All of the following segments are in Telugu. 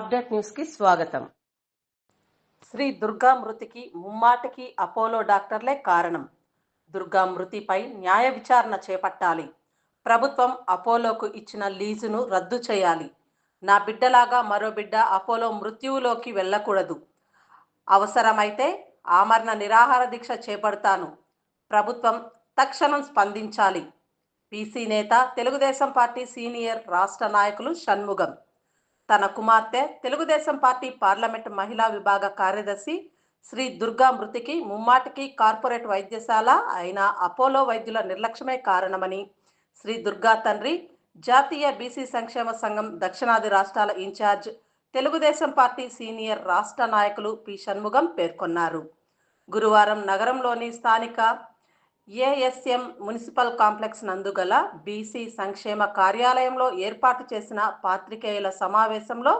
అప్డేట్ న్యూస్కి స్వాగతం. శ్రీ దుర్గా మృతికి ముమ్మాటికి అపోలో డాక్టర్లే కారణం. దుర్గా మృతిపై న్యాయ విచారణ చేపట్టాలి. ప్రభుత్వం అపోలోకు ఇచ్చిన లీజును రద్దు చేయాలి. నా బిడ్డలాగా మరో బిడ్డ అపోలో మృత్యువులోకి వెళ్ళకూడదు. అవసరమైతే ఆమరణ నిరాహార దీక్ష చేపడతాను. ప్రభుత్వం తక్షణం స్పందించాలి. పీసీ నేత తెలుగుదేశం పార్టీ సీనియర్ రాష్ట్ర నాయకులు షణ్ముగం తన కుమార్తె తెలుగుదేశం పార్టీ పార్లమెంట్ మహిళా విభాగ కార్యదర్శి శ్రీ దుర్గా మృతికి ముమ్మాటికి కార్పొరేట్ వైద్యశాల అయిన అపోలో వైద్యుల నిర్లక్ష్యమే కారణమని శ్రీ దుర్గా తండ్రి జాతీయ బీసీ సంక్షేమ సంఘం దక్షిణాది రాష్ట్రాల ఇన్ఛార్జ్ తెలుగుదేశం పార్టీ సీనియర్ రాష్ట్ర నాయకులు పి షణ్ముగం పేర్కొన్నారు. గురువారం నగరంలోని స్థానిక ఏఎస్ఎం మున్సిపల్ కాంప్లెక్స్ నందు గల బీసీ సంక్షేమ కార్యాలయంలో ఏర్పాటు చేసిన పాత్రికేయుల సమావేశంలో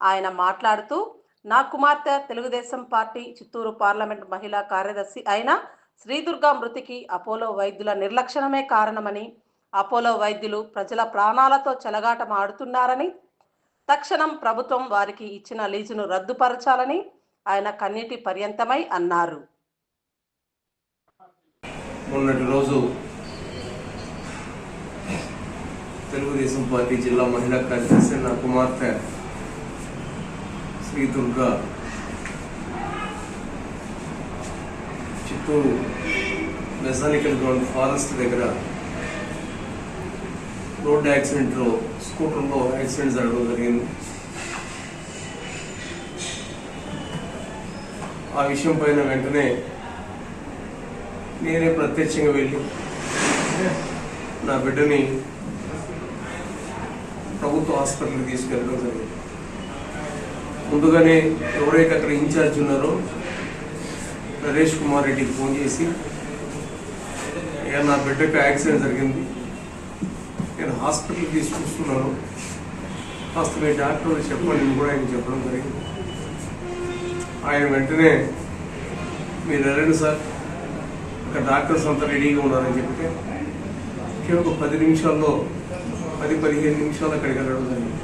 ఆయన మాట్లాడుతూ నా కుమార్తె తెలుగుదేశం పార్టీ చిత్తూరు పార్లమెంట్ మహిళా కార్యదర్శి అయిన శ్రీదుర్గా మృతికి అపోలో వైద్యుల నిర్లక్షణమే కారణమని అపోలో వైద్యులు ప్రజల ప్రాణాలతో చెలగాటమాడుతున్నారని తక్షణం ప్రభుత్వం వారికి ఇచ్చిన లీజును రద్దుపరచాలని ఆయన కన్నీటి పర్యంతమై అన్నారు. మొన్నటి రోజు తెలుగుదేశం పార్టీ జిల్లా మహిళా కార్యదర్శి నా కుమార్తె Sri Durga Chittoor mechanical ground forest దగ్గర రోడ్ యాక్సిడెంట్లో స్కూటర్లో యాక్సిడెంట్ జరగడం జరిగింది. ఆ విషయం పైన వెంటనే నేనే ప్రత్యక్షంగా వెళ్ళి నా బిడ్డని ప్రభుత్వ హాస్పిటల్కి తీసుకెళ్ళడం జరిగింది. ముందుగానే ఎవరైతే అక్కడ ఇన్ఛార్జ్ ఉన్నారో నరేష్ కుమార్ రెడ్డికి ఫోన్ చేసి నా బిడ్డకు యాక్సిడెంట్ జరిగింది. నేను హాస్పిటల్కి తీసుకొస్తున్నాను కాస్త మీ డాక్టర్ చెప్పండి కూడా ఆయన చెప్పడం జరిగింది. ఆయన వెంటనే మీరు వెళ్ళండి సార్. ఇక్కడ డాక్టర్స్ అంతా రెడీగా ఉన్నారని చెప్తే కేవలం ఒక పది నిమిషాల్లో పది పదిహేను నిమిషాలు అక్కడికి వెళ్ళడం జరిగింది.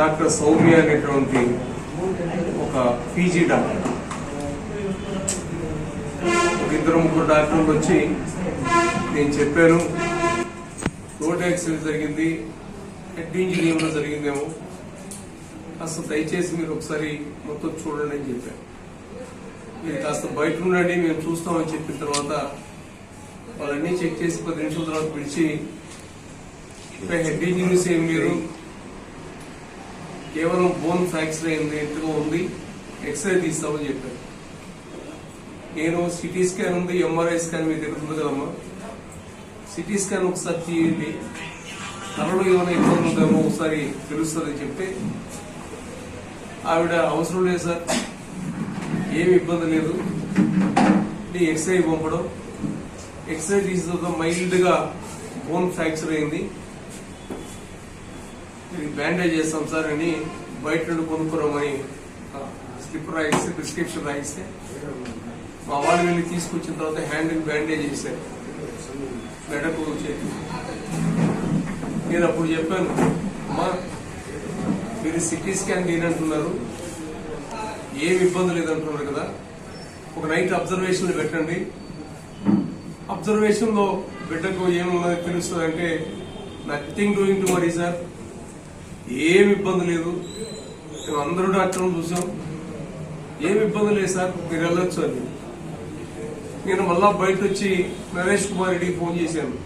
డాక్టర్ సౌమ్య అనేటువంటి ఒక పీజీ డాక్టర్. ఒక ఇద్దరు ముగ్గురు డాక్టర్లు వచ్చి నేను చెప్పాను రోడ్ యాక్సిడెంట్ జరిగింది హెడ్ ఇంజరీ ఏమైనా జరిగిందేమో అసలు దయచేసి మీరు ఒకసారి మొత్తం చూడండి అని చెప్పాను. మీరు కాస్త బయట ఉండండి మేము చూస్తామని చెప్పిన తర్వాత వాళ్ళన్నీ చెక్ చేసి పది నిమిషాల తర్వాత పిలిచి ఇంకా హెడ్ ఇంజరీస్ ఏం మీరు కేవలం బోన్ ఫ్రాక్చర్ అయింది ఎంతగా ఉంది. ఎక్స్రే తీస్తామని చెప్పారు. నేను సిటీ స్కాన్ ఉంది ఎంఆర్ఐ స్కాన్ మీ దగ్గర ఉంది కదమ్మా. సిటీ స్కాన్ ఒకసారి తీయండి. తనలో ఏమైనా ఇబ్బంది ఉందేమో ఒకసారి తెలుస్తుందని చెప్తే ఆవిడ అవసరం లేదు సార్. ఏమి ఇబ్బంది లేదు. నీ ఎక్స్రే పంపడం. ఎక్స్రే తీసిన తర్వాత మైల్డ్గా బోన్ ఫ్రాక్చర్ అయింది బ్యాండేజ్ చేస్తాం సార్ అని బయట నుండి కొనుక్కురామని స్లిప్ రాయిస్తే ప్రిస్క్రిప్షన్ రాయిస్తే మా వాళ్ళు వెళ్ళి తీసుకొచ్చిన తర్వాత హ్యాండిల్ బ్యాండేజ్ చేశారు. మెడకు చేతి నేను అప్పుడు చెప్పాను అమ్మా మీరు సిటీ స్కాన్ తీయనంటున్నారు ఏమి ఇబ్బంది లేదంటున్నారు కదా? ఒక నైట్ అబ్జర్వేషన్ పెట్టండి. అబ్జర్వేషన్లో బిడ్డకు ఏమున్నది తెలుస్తుంది అంటే nothing doing to worry sir ఏమి ఇబ్బంది లేదు. మేము అందరూ డాక్టర్లు చూసాం. ఏమి ఇబ్బంది లేదు సార్ మీరు వెళ్ళొచ్చు అని. నేను మళ్ళా బయట వచ్చి నరేష్ కుమార్ రెడ్డికి ఫోన్ చేశాను.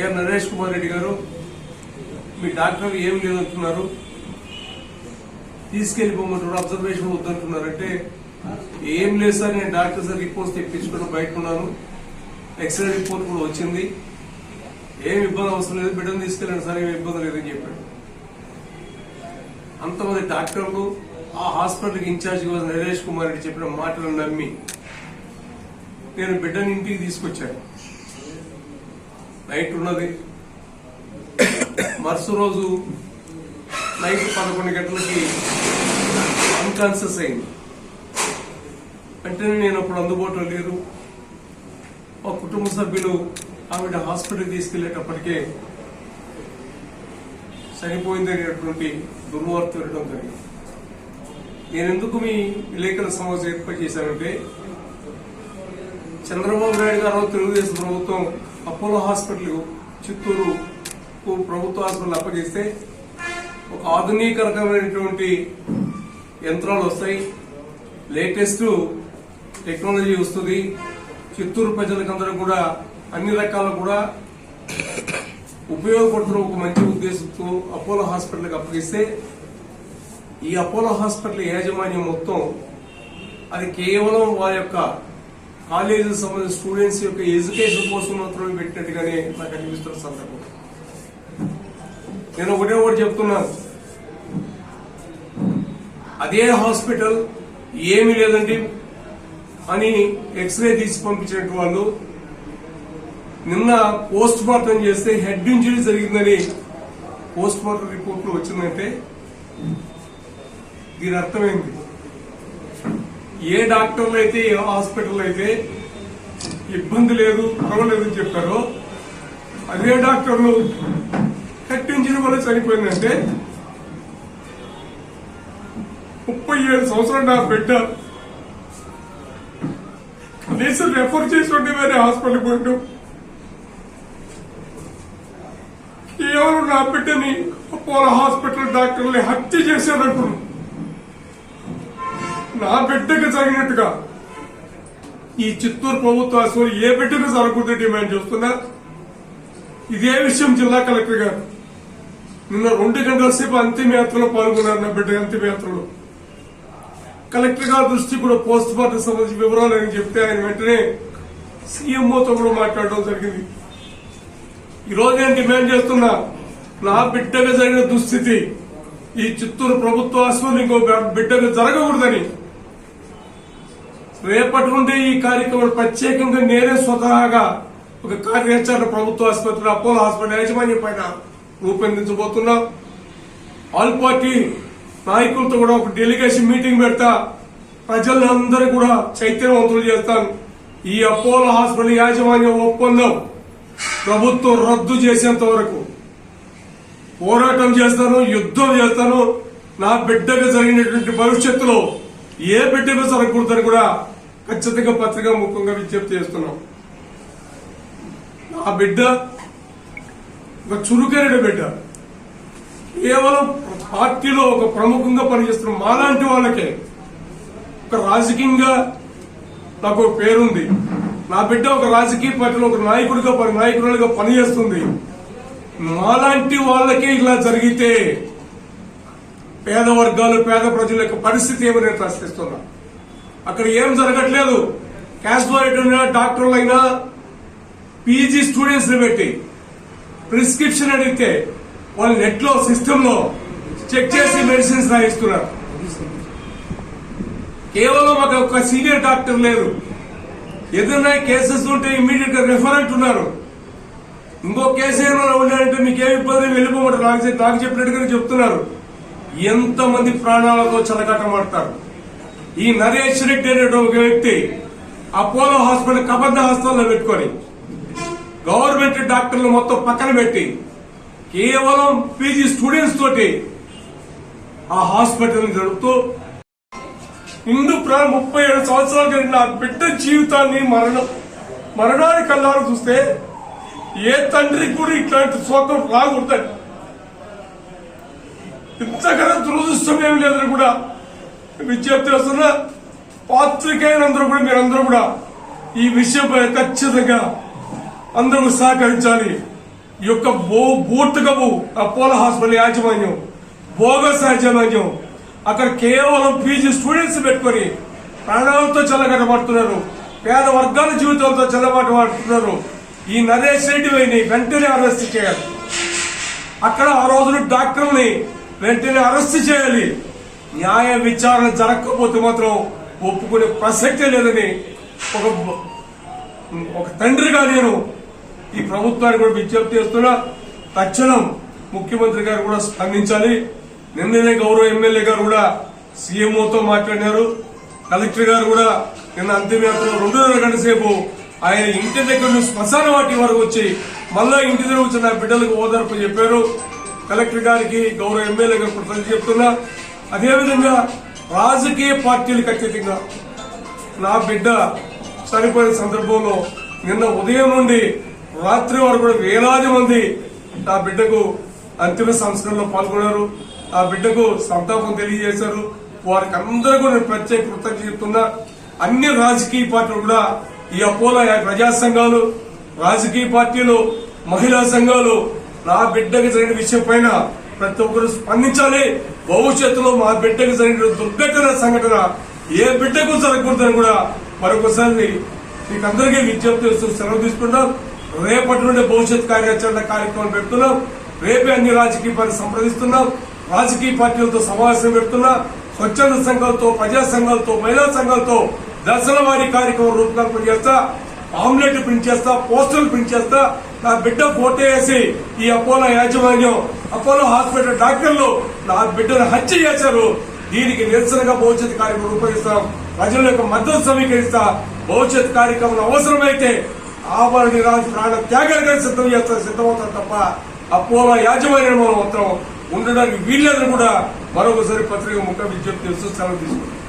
ఏ నరేష్ కుమార్ రెడ్డి గారు మీ డాక్టర్ ఏం లేదంటున్నారు? తీసుకెళ్ళిపోమంటారు అబ్జర్వేషన్ వద్దంటున్నారంటే ఏం లేదు సార్ నేను డాక్టర్ సార్ రిపోర్ట్స్ తెప్పించుకుని బయట ఉన్నాను ఎక్స్రే రిపోర్ట్ కూడా వచ్చింది. ఏం ఇబ్బంది అవసరం లేదు బిడ్డను తీసుకెళ్ళండి సార్ ఏమి ఇబ్బంది లేదని చెప్పాడు. అంతమంది డాక్టర్లు ఆ హాస్పిటల్కి ఇన్ఛార్జ్ నరేష్ కుమార్ రెడ్డి చెప్పిన మాటలు నమ్మి నేను బిడ్డని ఇంటికి తీసుకొచ్చాను. నైట్ ఉన్నది. మరుసటి రోజు నైట్ పదకొండు గంటలకి అన్కాన్షియస్ అయింది. వెంటనే నేను అప్పుడు అందుబాటులో లేరు. మా కుటుంబ సభ్యులు ఆవిడ హాస్పిటల్ తీసుకెళ్ళేటప్పటికే చనిపోయింది అనేటువంటి దుర్వార్త వినడం జరిగింది. నేను ఎందుకు మీ విలేకరుల సమావేశం ఏర్పాటు చేశానంటే చంద్రబాబు నాయుడు గారు తెలుగుదేశం ప్రభుత్వం అపోలో హాస్పిటల్ చిత్తూరు ప్రభుత్వ హాస్పిటల్ అప్పగిస్తే ఆధునిక రకమైనటువంటి యంత్రాలు వస్తాయి లేటెస్ట్ టెక్నాలజీ వస్తుంది. చిత్తూరు ప్రజలకందరూ కూడా అన్ని రకాల కూడా ఉపయోగపడుతున్న ఒక మంచి ఉద్దేశంతో అపోలో హాస్పిటల్కి అప్పగిస్తే ఈ అపోలో హాస్పిటల్ యాజమాన్యం మొత్తం అది కేవలం వారి యొక్క కాలేజీకి సంబంధించిన స్టూడెంట్స్ యొక్క ఎడ్యుకేషన్ కోసం మాత్రమే పెట్టినట్టుగానే నాకు అనిపిస్తున్న సందర్భం. నేను ఒకటే ఒకటి చెప్తున్నాను. అదే హాస్పిటల్ ఏమీ లేదండి అని ఎక్స్రే తీసి పంపించినట్టు వాళ్ళు. నిన్న పోస్ట్ మార్టం చేస్తే హెడ్ ఇంజరీ జరిగిందని పోస్ట్ మార్టం రిపోర్ట్లో వచ్చిందంటే దీని అర్థమైంది. ఏ డాక్టర్లు అయితే ఏ హాస్పిటల్ అయితే ఇబ్బంది లేదు పర్వాలేదు అని చెప్పారో అదే డాక్టర్లు వల్ల చనిపోయిందంటే ముప్పై ఏడు సంవత్సరాలు నా బిడ్డ. కనీసం రెఫర్ చేసి వేరే హాస్పిటల్ పోయిండు. కేవలం నా బిడ్డని అపోలో హాస్పిటల్ డాక్టర్ని హత్య చేశారంటున్నాను నా బిడ్డకు జరిగినట్టుగా ఈ చిత్తూరు ప్రభుత్వ ఆసుపత్రి ఏ బిడ్డకు జరగకూడదు డిమాండ్ చేస్తున్నా? ఇదే విషయం జిల్లా కలెక్టర్ గారు. నిన్న రెండు గంటల సేపు అంతిమయాత్రలో పాల్గొన్నారు నా బిడ్డ అంతిమయాత్రలో. కలెక్టర్ గారి దృష్టి కూడా పోస్ట్ మార్టం సంబంధించి వివరాలు అని చెప్తే ఆయన వెంటనే సీఎంఓతో కూడా మాట్లాడడం జరిగింది. ఈరోజు నేను డిమాండ్ చేస్తున్నా నా బిడ్డకు జరిగిన దుస్థితి ఈ చిత్తూరు ప్రభుత్వ ఆసుపత్రి ఇంకో బిడ్డకు జరగకూడదని. రేపటి నుండి ఈ కార్యక్రమం ప్రత్యేకంగా నేనే స్వతహాగా ఒక కార్యాచరణ ప్రభుత్వ ఆసుపత్రి అపోలో హాస్పిటల్ యాజమాన్యం పైన రూపొందించబోతున్నా. ఆల్ పార్టీ నాయకులతో కూడా ఒక డెలిగేషన్ మీటింగ్ పెడతా ప్రజలందరూ కూడా చైతన్యవంతులు చేస్తాను ఈ అపోలో హాస్పిటల్ యాజమాన్యం ఒప్పందం ప్రభుత్వం రద్దు చేసేంత వరకు. పోరాటం చేస్తాను యుద్ధం చేస్తాను. నా బిడ్డకు జరిగినటువంటి భవిష్యత్తులో ఏ బిడ్డకు జరగకూడదని కూడా ఖచ్చితంగా పత్రికా ముఖంగా విజ్ఞప్తి చేస్తున్నాం. నా బిడ్డ ఒక చురుకైన బిడ్డ. కేవలం పార్టీలో ఒక ప్రముఖంగా పనిచేస్తున్న మాలాంటి వాళ్ళకే ఒక రాజకీయంగా నాకు పేరుంది. నా బిడ్డ ఒక రాజకీయ పార్టీలో ఒక నాయకుడిగా పని నాయకురాలుగా పనిచేస్తుంది. మాలాంటి వాళ్ళకే ఇలా జరిగితే పేద వర్గాలు పేద ప్రజల యొక్క పరిస్థితి ఏమని నేను ప్రశ్నిస్తున్నా. అక్కడ ఏం జరగట్లేదు. క్యాస్వాలిటీ డాక్టర్లైనా పీజీ స్టూడెంట్స్ని పెట్టి ప్రిస్క్రిప్షన్ అడిగితే వాళ్ళు నెట్లో సిస్టమ్లో చెక్ చేసి మెడిసిన్స్ రాయిస్తున్నారు. కేవలం ఒక ఒక సీనియర్ డాక్టర్ లేరు. ఏదైనా కేసెస్ ఉంటే ఇమీడియట్గా రెఫర్ అంటున్నారు ఇంకో కేసు ఏమైనా ఉన్నాయంటే మీకేమి ఇబ్బంది వెళ్ళిపోమంటారు నాకు నాకు చెప్పినట్టుగానే చెప్తున్నారు. ఎంతమంది ప్రాణాలతో చలకటమాడతారు ఈ నరేష్ రెడ్డి అనే ఒక వ్యక్తి అపోలో హాస్పిటల్ కబంద హాస్పిటల్లో పెట్టుకొని గవర్నమెంట్ డాక్టర్లు మొత్తం పక్కన పెట్టి కేవలం పీజీ స్టూడెంట్స్ తోటి ఆ హాస్పిటల్ జరుపుతూ ఇందు ముప్పై ఏడు సంవత్సరాల కలిగిన నా బిడ్డ జీవితాన్ని మరణం మరణాన్ని కల్లారు చూస్తే ఏ తండ్రికి కూడా ఇట్లాంటి శోకం రాకూడదండి ఇంతకన్నా దురదృష్టం ఏమి లేదని కూడా విజ్ఞప్తి వస్తున్న పాత్రికేయులందరూ కూడా మీరందరూ కూడా ఈ విషయంపై ఖచ్చితంగా అందరూ సహకరించాలి. ఈ యొక్క బో బూర్తకపు అపోలో హాస్పిటల్ యాజమాన్యం బోగస్ యాజమాన్యం అక్కడ కేవలం పీజీ స్టూడెంట్స్ పెట్టుకొని ప్రాణాలతో చల్లగడబడుతున్నారు పేద వర్గాల జీవితాలతో చల్లబాటు పడుతున్నారు. ఈ నరేష్ రెడ్డి వైని వెంటనే అరెస్ట్ చేయాలి. అక్కడ ఆ రోజున డాక్టర్ని వెంటనే అరెస్ట్ చేయాలి. న్యాయ విచారణ జరగకపోతే మాత్రం ఒప్పుకునే ప్రసక్తే లేదని ఒక ఒక తండ్రిగా నేను ఈ ప్రభుత్వానికి కూడా విజ్ఞప్తి చేస్తున్నా తక్షణం ముఖ్యమంత్రి గారు కూడా స్పందించాలి. నిన్ననే గౌరవ ఎమ్మెల్యే గారు కూడా సీఎంఓతో మాట్లాడినారు. కలెక్టర్ గారు కూడా నిన్న అంతిమయాత్ర రెండున్నర గంట సేపు ఆయన ఇంటి దగ్గర నుంచి శ్మశాన వాటి వరకు వచ్చి మళ్ళా ఇంటి దగ్గర వచ్చిన నా బిడ్డలకు ఓదార్పు చెప్పారు. కలెక్టర్ గారికి గౌరవ ఎమ్మెల్యే గారు కృతజ్ఞత చెప్తున్నా. అదేవిధంగా రాజకీయ పార్టీలకు అత్యధికంగా నా బిడ్డ చనిపోయిన సందర్భంలో నిన్న ఉదయం నుండి రాత్రి వరకు కూడా వేలాది మంది ఆ బిడ్డకు అంతిమ సంస్కరణలో పాల్గొన్నారు. ఆ బిడ్డకు సంతాపం తెలియజేశారు. వారికి అందరూ కూడా నేను ప్రత్యేక కృతజ్ఞత చెప్తున్నా. అన్ని రాజకీయ పార్టీలు కూడా ఈ అపోలో ప్రజా సంఘాలు రాజకీయ పార్టీలు మహిళా సంఘాలు నా బిడ్డకు జరిగిన విషయం పైన ప్రతి ఒక్కరు స్పందించాలి. భవిష్యత్తులో మా బిడ్డకు జరిగిన దుర్ఘటన సంఘటన ఏ బిడ్డకు జరగకూడదని కూడా మరొకసారి మీకు అందరికీ విజ్ఞప్తి చేస్తూ సెలవు తీసుకుంటాం. రేపటి నుండి భవిష్యత్ కార్యాచరణ కార్యక్రమం పెడుతున్నాం. రేపే అన్ని రాజకీయ పార్టీ సంప్రదిస్తున్నాం. రాజకీయ పార్టీలతో సమావేశం పెడుతున్నా. స్వచ్ఛంద సంఘాలతో ప్రజా సంఘాలతో మహిళా సంఘాలతో దశల వారి కార్యక్రమం రూపకల్పన చేస్తా ఆమ్లెట్ ప్రింట్ చేస్తా పోస్టర్లు ప్రింట్ చేస్తా. నా బిడ్డ ఫోటో వేసి ఈ అపోలో యాజమాన్యం అపోలో హాస్పిటల్ డాక్టర్లు నా బిడ్డను హత్య చేశారు. దీనికి నిరసనగా భవిష్యత్ కార్యక్రమం రూపొందిస్తాం. ప్రజల యొక్క మద్దతు సమీకరిస్తా. భవిష్యత్ కార్యక్రమం అవసరమైతే ఆభరణ రాజు ప్రాణ త్యాగాలుగా సిద్ధం చేస్తారు సిద్ధమవుతారు తప్ప అపోలో యాజమాన్యం మనం మాత్రం ఉండడానికి వీల్లేదని కూడా మరొకసారి పత్రిక ముఖ విజ్ఞప్తి చేస్తూ సెలవు తీసుకుంటాం